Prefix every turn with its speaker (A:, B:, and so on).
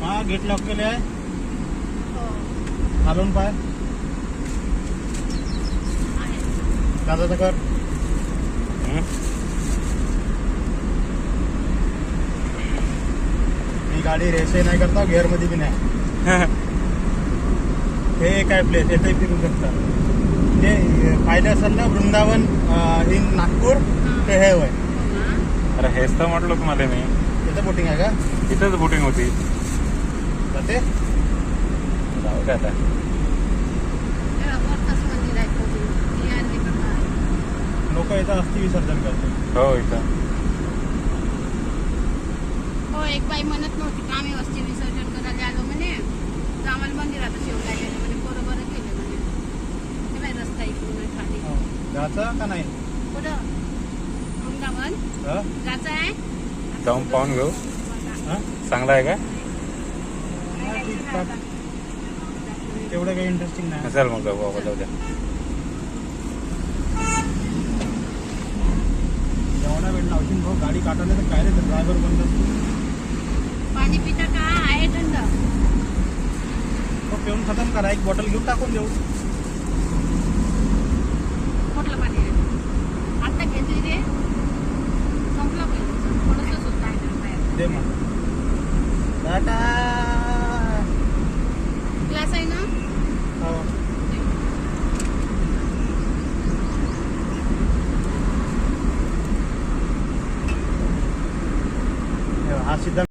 A: Gate lock केले आहे
B: हो.
A: खालून पाय. दादाचं कर
C: हं?
A: ही गाडी रेसही नाही करता गेअरमध्ये बी नाही. हे. एक आहे प्लेस येथे फिरू शकता ते पाहिलं असेल ना वृंदावन इन नागपूर ते हे होय.
C: अरे हेच तर म्हटलं तुम्हाला मी.
A: तिथं बोटिंग आहे का?
C: इथंच बुटिंग होती.
A: तर ते
C: जाऊ दे आता.
A: लोक इथं अस्थि विसर्जन करतात
C: हो इथं.
B: हो एक बाई म्हणत नव्हती का आम्ही वस्ती विसर्जन करायला आलो म्हणे. तर आम्हाला मंदिरात शिवला गेले म्हणे. बरोबर केले म्हणे. ते बाई रस्ता इकडून आहे खाली.
A: हो. जायचं का नाही?
B: कुठं? वृंदावन?
A: हा?
B: जायचं आहे?
C: जाऊन पाहून घेऊ.
A: हा?
C: चांगला आहे का.
A: तेवढं काही इंटरेस्टिंग नाही.
C: चल मग जाऊ बाबा जाऊ द्या
A: जेवढा वेळ लावशील भाऊ गाडी काढवले तर काय रे ड्रायव्हर बंद
B: पाणी पिता का? आहे थंड.
A: तो पिऊन खतम करा एक बॉटल घेऊन टाकून देऊ.
B: कुठलं पाणी आहे? आता घेतली रे. संपलं पाहिजे थोडंसं सुद्धा
A: दे मग. टाटा
B: ग्लास आहे ना
A: हो. हा सिद्धा